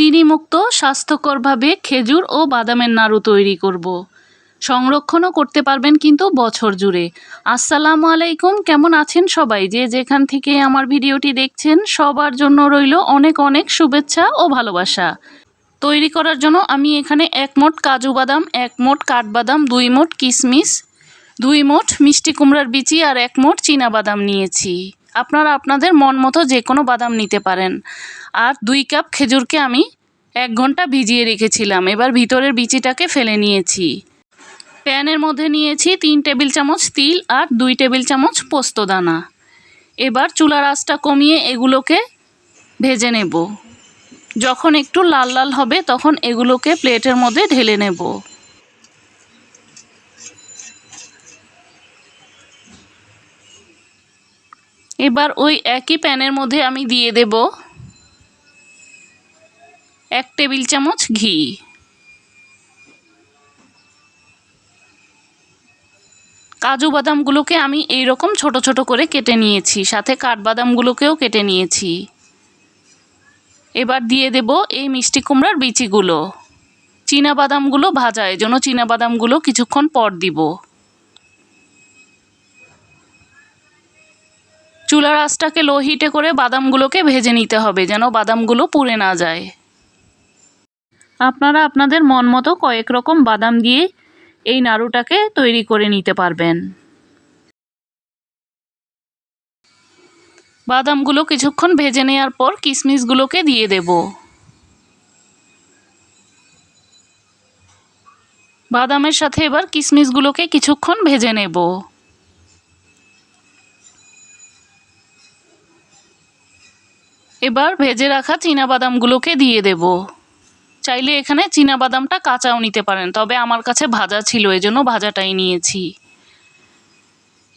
চিনিমুক্ত, স্বাস্থ্যকরভাবে খেজুর ও বাদামের নাড়ু তৈরি করব। সংরক্ষণও করতে পারবেন কিন্তু বছর জুড়ে। আসসালামু আলাইকুম, কেমন আছেন সবাই? যে যেখান থেকে আমার ভিডিওটি দেখছেন, সবার জন্য রইল অনেক অনেক শুভেচ্ছা ও ভালোবাসা। তৈরি করার জন্য আমি এখানে এক মোট কাজু বাদাম, এক মোট কাঠবাদাম, দুই মোট কিশমিশ দুই মোট মিষ্টি কুমড়ার বিচি আর এক মোট চীনা বাদাম নিয়েছি। আপনারা আপনাদের মন মতো যে কোনো বাদাম নিতে পারেন। আর দুই কাপ খেজুরকে আমি এক ঘণ্টা ভিজিয়ে রেখেছিলাম। এবার ভিতরের বিচিটাকে ফেলে নিয়েছি। প্যানের মধ্যে নিয়েছি তিন টেবিল চামচ তিল আর দুই টেবিল চামচ পোস্তদানা এবার চুলার আঁচটা কমিয়ে এগুলোকে ভেজে নেব। যখন একটু লাল লাল হবে, তখন এগুলোকে প্লেটের মধ্যে ঢেলে নেব। এবার ওই একই প্যানের মধ্যে আমি দিয়ে দেব এক টেবিল চামচ ঘি। কাজু বাদামগুলোকে আমি এই রকম ছোট ছোট করে কেটে নিয়েছি, সাথে কাঠবাদামগুলোকেও কেটে নিয়েছি। এবার দিয়ে দেব এই মিষ্টি কুমড়ার বিচিগুলো। চীনা বাদামগুলো ভাজা, এজন্য চীনা বাদামগুলো কিছুক্ষণ পর দিব। চুলার আঁচটাকে লো হিটে করে বাদামগুলোকে ভেজে নিতে হবে, যেন বাদামগুলো পুড়ে না যায়। আপনারা আপনাদের মন মতো কয়েক রকম বাদাম দিয়ে এই নাড়ুটাকে তৈরি করে নিতে পারবেন। বাদামগুলো কিছুক্ষণ ভেজে নেওয়ার পর কিশমিশগুলোকে দিয়ে দেব। বাদামের সাথে এবার কিশমিশগুলোকে কিছুক্ষণ ভেজে নেব। এবার ভেজে রাখা চীনা বাদামগুলোকে দিয়ে দেব। চাইলে এখানে বাদামটা কাঁচাও নিতে পারেন, তবে আমার কাছে ভাজা ছিল, এজন্য ভাজাটাই নিয়েছি।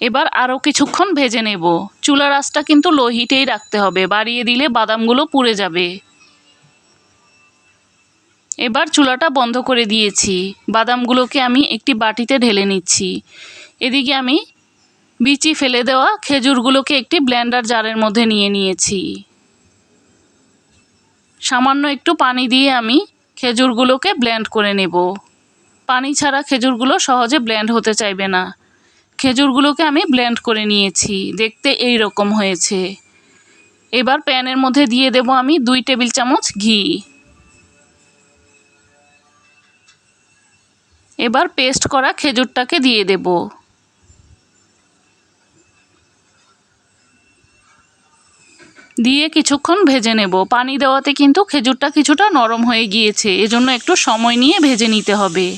এবার আরও কিছুক্ষণ ভেজে নেব। চুলার আঁচটা কিন্তু লো হিটেই রাখতে হবে, বাড়িয়ে দিলে বাদামগুলো পুড়ে যাবে। এবার চুলাটা বন্ধ করে দিয়েছি। বাদামগুলোকে আমি একটি বাটিতে ঢেলে নিচ্ছি। এদিকে আমি বিচি ফেলে দেওয়া খেজুরগুলোকে একটি ব্লেন্ডার জারের মধ্যে নিয়ে নিয়েছি। সামান্য একটু পানি দিয়ে আমি খেজুরগুলোকে ব্লেন্ড করে নেব। পানি ছাড়া খেজুরগুলো সহজে ব্লেন্ড হতে চাইবে না। খেজুরগুলোকে আমি ব্লেন্ড করে নিয়েছি, দেখতে এই রকম হয়েছে। এবার প্যানের মধ্যে দিয়ে দেব আমি দুই টেবিল চামচ ঘি। এবার পেস্ট করা খেজুরটাকে দিয়ে দেব। দিয়ে কিছুক্ষণ ভেজে নেব। পানি দেওয়াতে কিন্তু খেজুরটা কিছুটা নরম হয়ে গিয়েছে। এজন্য একটু সময় নিয়ে ভেজে নিতে হবে।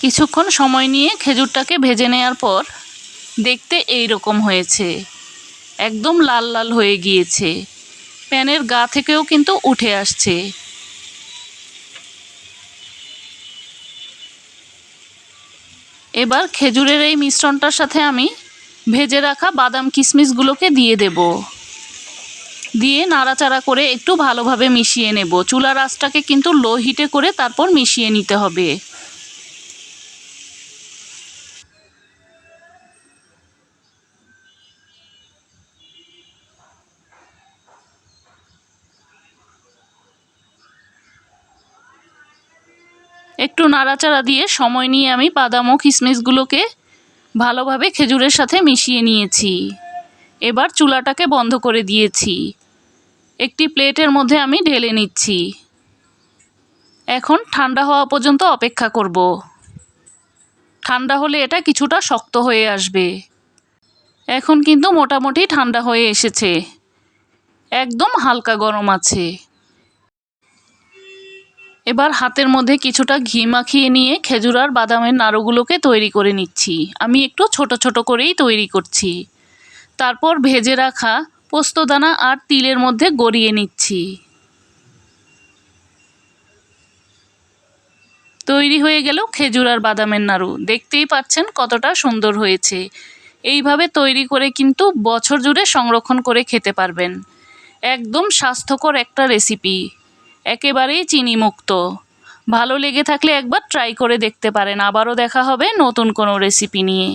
কিছুক্ষণ সময় নিয়ে খেজুরটাকে ভেজে নেওয়ার পর দেখতে এই রকম হয়েছে। একদম লাল লাল হয়ে গিয়েছে। প্যানের গা থেকেও কিন্তু উঠে আসছে। এবার খেজুরের এই মিশ্রণটার সাথে আমি ভেজে রাখা বাদাম কিশমিশগুলোকে দিয়ে দেব। দিয়ে নাড়াচাড়া করে একটু ভালোভাবে মিশিয়ে নেব। চুলার আঁচটাকে কিন্তু লো হিটে করে তারপর মিশিয়ে নিতে হবে। একটু নাড়াচাড়া দিয়ে সময় নিয়ে আমি বাদাম ও কিশমিশগুলোকে ভালোভাবে খেজুরের সাথে মিশিয়ে নিয়েছি। এবার চুলাটাকে বন্ধ করে দিয়েছি। একটি প্লেটের মধ্যে আমি ঢেলে নিচ্ছি। এখন ঠান্ডা হওয়া পর্যন্ত অপেক্ষা করব। ঠান্ডা হলে এটা কিছুটা শক্ত হয়ে আসবে। এখন কিন্তু মোটামুটি ঠান্ডা হয়ে এসেছে। একদম হালকা গরম আছে। এবার হাতের মধ্যে কিছুটা ঘি মাখিয়ে নিয়ে খেজুর আর বাদামের নাড়ুগুলোকে তৈরি করে নিচ্ছি। আমি একটু ছোট ছোট করেই তৈরি করছি। তারপর ভেজে রাখা পোস্তদানা আর তিলের মধ্যে গড়িয়ে নিচ্ছি। তৈরি হয়ে গেল খেজুর আর বাদামের নাড়ু। দেখতেই পাচ্ছেন কতটা সুন্দর হয়েছে। এইভাবে তৈরি করে কিন্তু বছর জুড়ে সংরক্ষণ করে খেতে পারবেন। একদম স্বাস্থ্যকর একটা রেসিপি। একেবারেই চিনি মুক্ত ভালো লেগে থাকলে একবার ট্রাই করে দেখতে পারেন। আবারও দেখা হবে নতুন কোনো রেসিপি নিয়ে।